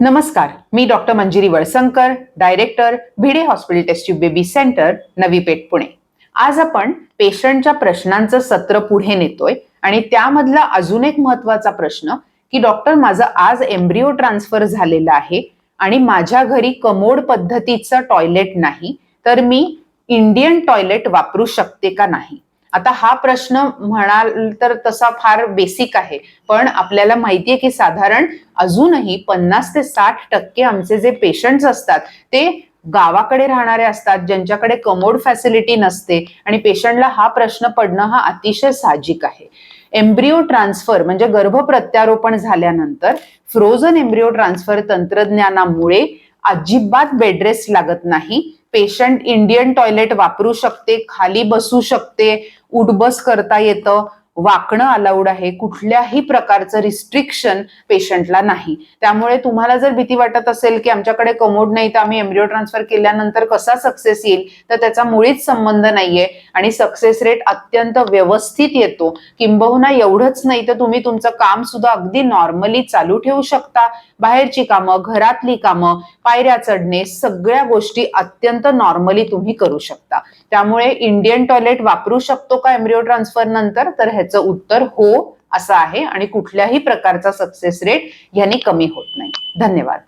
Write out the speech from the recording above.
नमस्कार मी doctor Manjiri Valsankar director Bhide hospital test baby centre Navi Peth Pune. आज आपण पेशंटच्या प्रश्नांचं सत्र पुढे नेतोय आणि त्यामधला अजून एक महत्त्वाचा प्रश्न की डॉक्टर माझं आज एम्ब्रिओ ट्रान्सफर झालेलं आहे आणि माझ्या घरी कमोड पद्धतीचं टॉयलेट नाही तर मी इंडियन टॉयलेट वापरू शकते का नाही? आता हा प्रश्न म्हणाल तर तसा फार बेसिक आहे. पण आपल्याला माहितीये की साधारण अजूनही पन्नास ते साठ टक्के आमचे जे पेशंट्स असतात ते गावाकडे राहणारे असतात ज्यांच्याकडे कमोड फॅसिलिटी नसते आणि पेशंटला हा प्रश्न पडणं हा अतिशय साहजिक आहे. एम्ब्रिओ ट्रान्सफर म्हणजे गर्भ प्रत्यारोपण झाल्यानंतर फ्रोझन एम्ब्रिओ ट्रान्सफर तंत्रज्ञानामुळे अजिबात बेडरेस्ट लागत नाही. पेशंट इंडियन टॉयलेट वापरू शकते खाली बसू शकते उठबस करता येतं. वाकणं अलाउड आहे कुठल्याही प्रकारचं रिस्ट्रिक्शन पेशंटला नाही. त्यामुळे तुम्हाला जर भीती वाटत असेल की आमच्याकडे कमोड नाही तर आम्ही एम्ब्रिओ ट्रान्सफर केल्यानंतर कसा सक्सेस येईल तर त्याचा मुळीच संबंध नाहीये. आणि सक्सेस रेट अत्यंत व्यवस्थित येतो. किंबहुना एवढंच नाही तर तुम्ही तुमचं काम सुद्धा अगदी नॉर्मली चालू ठेवू शकता. बाहेरची कामं घरातली कामं पायऱ्या चढणे सगळ्या गोष्टी अत्यंत नॉर्मली तुम्ही करू शकता. त्यामुळे इंडियन टॉयलेट वापरू शकतो का एम्ब्रिओ ट्रान्सफर नंतर? तर ह्याचं उत्तर हो असं आहे आणि कुठल्याही प्रकारचा सक्सेस रेट ह्याने कमी होत नाही. धन्यवाद.